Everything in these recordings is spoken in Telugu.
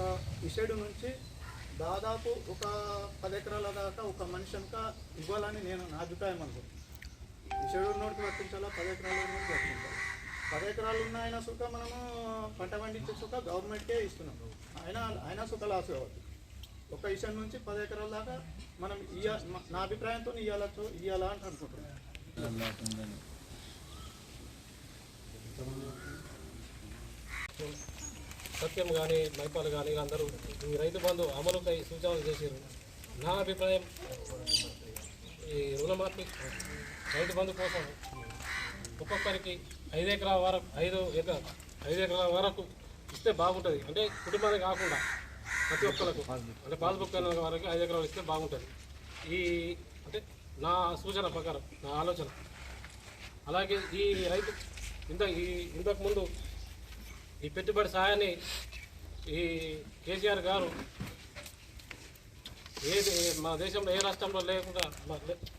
ఒక ఇషేడు నుంచి దాదాపు ఒక పది ఎకరాల దాకా ఒక మనిషి మనిషిక ఇవ్వాలని నేను నా అభిప్రాయం అనుకుంటున్నాను ఇషడు నోటికి వర్తించాలా పది ఎకరాల నోటికి వర్తించాలి? పది ఎకరాలు ఉన్న ఆయన సుఖ మనము పంట పండించే సుఖ గవర్నమెంట్కే ఇస్తున్నాం. అయినా అయినా సుఖ లాస్ కావద్దు. ఒక ఇషడు నుంచి పది ఎకరాల దాకా మనం ఇయ్య నా అభిప్రాయంతో ఇయ్యాలచ్చు ఇయ్యాలా అని అనుకుంటున్నాను సత్యం కానీ మైపాల్ కానీ వీళ్ళందరూ ఈ రైతు బంధు అమలుకై సూచనలు చేశారు నా అభిప్రాయం ఈ రుణమాఫీ రైతు బంధు కోసం ఒక్కొక్కరికి ఐదు ఎకరాల వరకు ఐదు ఎకరాల ఐదు ఎకరాల వరకు ఇస్తే బాగుంటుంది. అంటే కుటుంబానికి కాకుండా ప్రతి ఒక్కరికి అంటే పాస్బుక్ అయిన వరకు ఐదు ఎకరాలు ఇస్తే బాగుంటుంది. ఈ అంటే నా సూచన ప్రకారం నా ఆలోచన. అలాగే ఈ రైతు ఇంత ఈ ఇంతకుముందు ఈ పెట్టుబడి సాయాన్ని ఈ కేసీఆర్ గారు ఏ మన దేశంలో ఏ రాష్ట్రంలో లేకుండా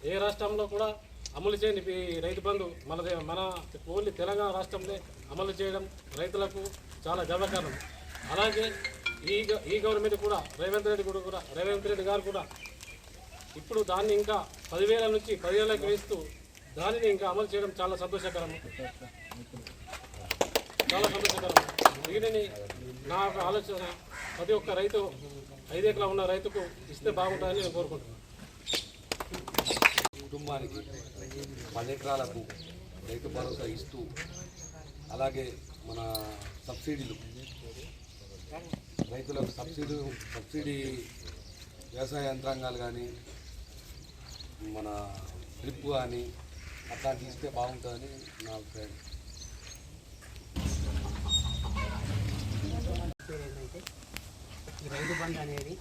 ఏ రాష్ట్రంలో కూడా అమలు చేయని రైతు బంధు మన దే- మన ఓన్లీ తెలంగాణ రాష్ట్రంలో అమలు చేయడం రైతులకు చాలా గర్వకారణం. అలాగే ఈ గ- ఈ గవర్నమెంట్ కూడా రేవంత్ రెడ్డి కూడా కూడా రేవంత్ రెడ్డి గారు కూడా ఇప్పుడు దాన్ని ఇంకా పదివేల నుంచి పదివేలకు వేస్తూ దానిని ఇంకా అమలు చేయడం చాలా సంతోషకరం. చాలా సంతోషకరం. దీనిని నా ఆలోచన ప్రతి ఒక్క రైతు ఐదు ఎకరా ఉన్న రైతుకు ఇస్తే బాగుంటుందని నేను కోరుకుంటున్నాను. కుటుంబానికి పది ఎకరాలకు రైతు భరోసా ఇస్తూ అలాగే మన సబ్సిడీలు. రైతులకు సబ్సిడీ సబ్సిడీ వ్యవసాయ యంత్రాంగాలు కానీ మన డ్రిప్ కానీ అట్లాంటివి ఇస్తే బాగుంటుందని నా అభిప్రాయం పేరు ఏంటంటే ఈ రైతు బంధు అనేది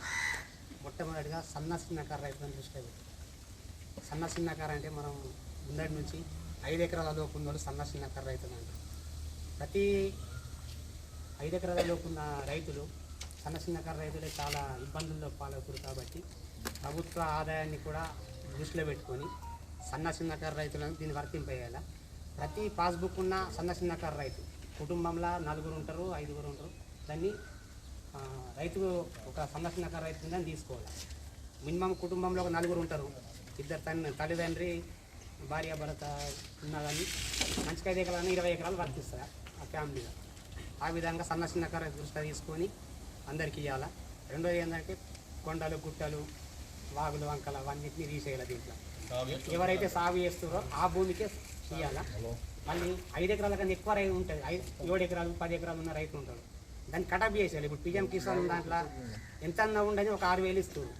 మొట్టమొదటిగా సన్న చిన్నకారు రైతులను దృష్టిలో పెట్టి సన్న చిన్నకారు అంటే మనం ముందటి నుంచి ఐదు ఎకరాల లోపు ఉన్నోళ్ళు సన్న చిన్నకారు రైతులు అంటారు ప్రతి ఐదు ఎకరాల లోపు ఉన్న రైతులు సన్న చిన్నకారు రైతులే చాలా ఇబ్బందుల్లో పాలవుతారు కాబట్టి ప్రభుత్వ ఆదాయాన్ని కూడా దృష్టిలో పెట్టుకొని సన్న చిన్నకారు రైతులను దీన్ని వర్తింపేయాలి ప్రతి పాస్బుక్ ఉన్న సన్న చిన్నకారు రైతు కుటుంబంలో నలుగురు ఉంటారు ఐదుగురు ఉంటారు. దాన్ని రైతు ఒక చిన్నకారు రైతు కింద తీసుకోవాలి. మినిమం కుటుంబంలో ఒక నలుగురు ఉంటారు. ఇద్దరు తల్లి తల్లిదండ్రి భార్య భర్త ఉన్నా కానీ మంచిగా ఐదు ఎకరాలు ఇరవై ఎకరాలు వర్తిస్తారు ఆ ఫ్యామిలీలో? ఆ విధంగా సన్న చిన్నకారు రైతు దృష్టిలో తీసుకొని అందరికీ ఇవ్వాలి రెండోది ఏంటంటే కొండలు గుట్టలు వాగులు వంకలు అవన్నిటిని తీసేయాలి దీంట్లో? ఎవరైతే సాగు చేస్తారో ఆ భూమికే ఇవ్వాలా మళ్ళీ ఐదు ఎకరాల కన్నా ఎక్కువ రైతు ఉంటుంది. ఐదు ఏడు ఎకరాలు పది ఎకరాలు ఉన్న రైతు ఉంటాడు దాన్ని కటప్ చేసేయాలి. ఇప్పుడు పిఎం కిసాన్ దాంట్లో ఎంత అన్నా ఉండని ఒక ఆరు వేలు ఇస్తారు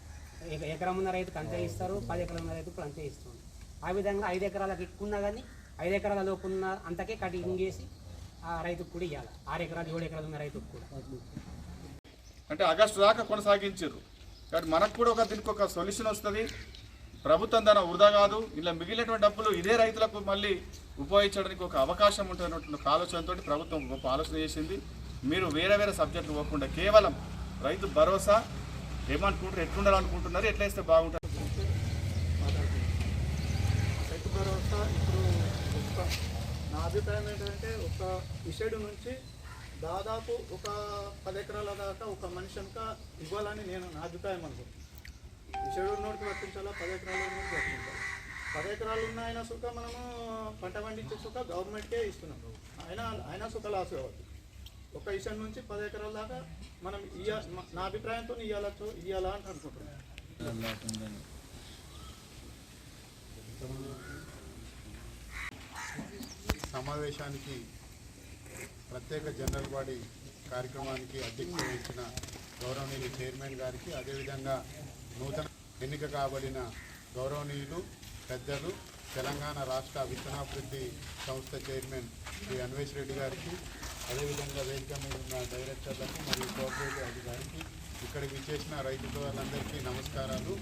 ఎక- ఎకరం ఉన్న రైతుకు అంతే ఇస్తారు పది ఎకరాలు ఉన్న రైతుకు అంతే ఇస్తారు ఆ విధంగా ఐదు ఎకరాలకు ఎక్కువ ఉన్నా కానీ ఐదు ఎకరాల లోపు ఉన్న అంతకే కటింగ్ చేసి ఆ రైతుకు కూడా ఇవ్వాలి ఆరు ఎకరాలు ఏడు ఎకరాలు ఉన్న రైతుకు కూడా. అంటే ఆగస్టు దాకా కొనసాగించారు కాబట్టి మనకు కూడా ఒక దీనికి ఒక సొల్యూషన్ వస్తుంది. ప్రభుత్వం దాని వృధా కాదు. ఇలా మిగిలినటువంటి డబ్బులు ఇదే రైతులకు మళ్ళీ ఉపయోగించడానికి ఒక అవకాశం ఒక ఆలోచనతో ప్రభుత్వం గొప్ప ఆలోచన చేసింది. మీరు వేరే వేరే సబ్జెక్టులు పోకుండా కేవలం రైతు భరోసా ఏమనుకుంటారు ఎట్లుండాలనుకుంటున్నారు ఎట్లా ఇస్తే బాగుంటుంది? రైతు భరోసా ఇప్పుడు ఒక నా అభిప్రాయం ఏంటంటే ఒక ఇషేడు నుంచి దాదాపు ఒక పది ఎకరాల దాకా ఒక మనిషిక ఇవ్వాలని నేను నా అభిప్రాయం అనుకుంటున్నాను ఇషేడు నోటికి వర్తించాలా పది ఎకరాల నోటికి వర్తించాలి? పది ఎకరాలు ఉన్న అయినా సుఖ మనము పంట పండించే సుఖ గవర్నమెంట్కే ఇస్తున్నాం. అయినా అయినా సుఖ లాస్ కావచ్చు. ఒక ఇషం నుంచి పది ఎకరాల దాకా మనం ఇయ్య నా అభిప్రాయంతో ఇయ్యాలచ్చు ఇయ్యాలా అని అనుకుంటున్నాను. సమావేశానికి ప్రత్యేక జనరల్ బాడీ కార్యక్రమానికి అధ్యక్షత వహించిన గౌరవనీయులు చైర్మన్ గారికి అదేవిధంగా నూతన ఎన్నిక కాబడిన గౌరవనీయులు పెద్దలు తెలంగాణ రాష్ట్ర విత్తనాభివృద్ధి సంస్థ చైర్మన్ శ్రీ అన్వేష్ రెడ్డి గారికి అదేవిధంగా వేదిక మీద ఉన్న డైరెక్టర్లకు మరియు కోఆపరేటివ్ అధికారికి ఇక్కడికి విచ్చేసిన రైతు సోదరులందరికీ నమస్కారాలు.